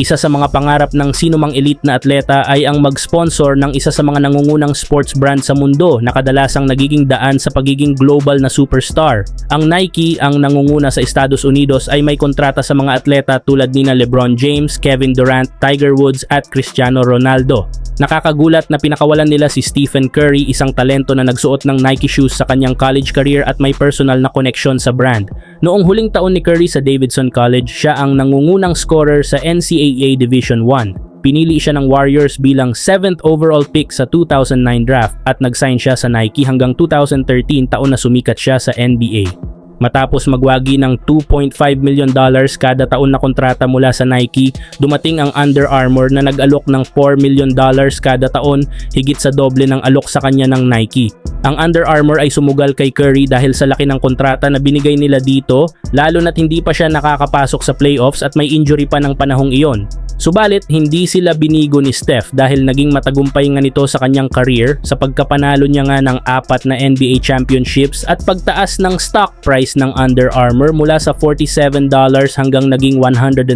Isa sa mga pangarap ng sinumang elite na atleta ay ang mag-sponsor ng isa sa mga nangungunang sports brand sa mundo na kadalasang nagiging daan sa pagiging global na superstar. Ang Nike, ang nangunguna sa Estados Unidos ay may kontrata sa mga atleta tulad nina LeBron James, Kevin Durant, Tiger Woods at Cristiano Ronaldo. Nakakagulat na pinakawalan nila si Stephen Curry, isang talento na nagsuot ng Nike shoes sa kanyang college career at may personal na koneksyon sa brand. Noong huling taon ni Curry sa Davidson College, siya ang nangungunang scorer sa NCAA Division 1. Pinili siya ng Warriors bilang 7th overall pick sa 2009 draft at nag-sign siya sa Nike hanggang 2013 taon na sumikat siya sa NBA. Matapos magwagi ng 2.5 million dollars kada taon na kontrata mula sa Nike, dumating ang Under Armour na nag-alok ng 4 million dollars kada taon, higit sa doble ng alok sa kanya ng Nike. Ang Under Armour ay sumugal kay Curry dahil sa laki ng kontrata na binigay nila dito, lalo na't hindi pa siya nakakapasok sa playoffs at may injury pa ng panahong iyon. Subalit, hindi sila binigo ni Steph dahil naging matagumpay nga nito sa kanyang career sa pagkapanalo niya nga ng apat na NBA championships at pagtaas ng stock price ng Under Armour mula sa $47 hanggang naging $120.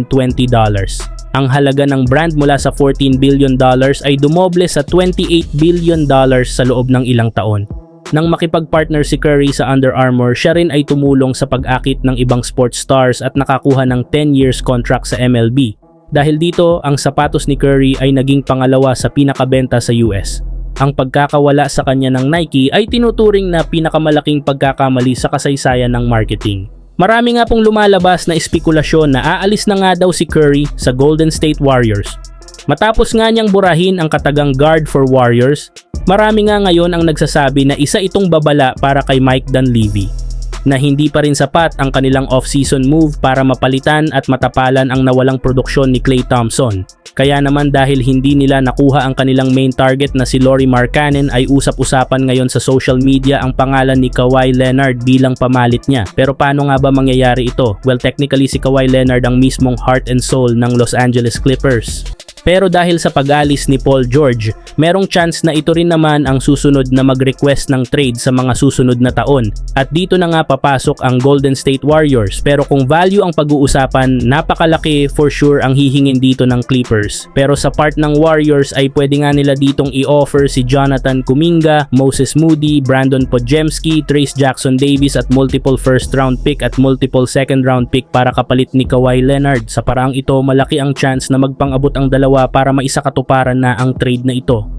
Ang halaga ng brand mula sa 14 billion dollars ay dumoble sa 28 billion dollars sa loob ng ilang taon. Nang makipag-partner si Curry sa Under Armour, siya rin ay tumulong sa pag-akit ng ibang sports stars at nakakuha ng 10 years contract sa MLB. Dahil dito, ang sapatos ni Curry ay naging pangalawa sa pinakabenta sa US. Ang pagkakawala sa kanya ng Nike ay tinuturing na pinakamalaking pagkakamali sa kasaysayan ng marketing. Marami nga pong lumalabas na espekulasyon na aalis na nga daw si Curry sa Golden State Warriors. Matapos nga niyang burahin ang katagang guard for Warriors, marami nga ngayon ang nagsasabi na isa itong babala para kay Mike Dunleavy na hindi pa rin sapat ang kanilang off-season move para mapalitan at matapalan ang nawalang produksyon ni Klay Thompson. Kaya naman dahil hindi nila nakuha ang kanilang main target na si Laurie Markkanen ay usap-usapan ngayon sa social media ang pangalan ni Kawhi Leonard bilang pamalit niya. Pero paano nga ba mangyayari ito? Well, technically si Kawhi Leonard ang mismong heart and soul ng Los Angeles Clippers. Pero dahil sa pag-alis ni Paul George, merong chance na ito rin naman ang susunod na mag-request ng trade sa mga susunod na taon. At dito na nga papasok ang Golden State Warriors. Pero kung value ang pag-uusapan, napakalaki for sure ang hihingin dito ng Clippers. Pero sa part ng Warriors ay pwede nga nila ditong i-offer si Jonathan Kuminga, Moses Moody, Brandon Podjemski, Trace Jackson Davis at multiple first round pick at multiple second round pick para kapalit ni Kawhi Leonard. Sa paraang ito, malaki ang chance na magpang-abot ang dalawa para maisakatuparan na ang trade na ito.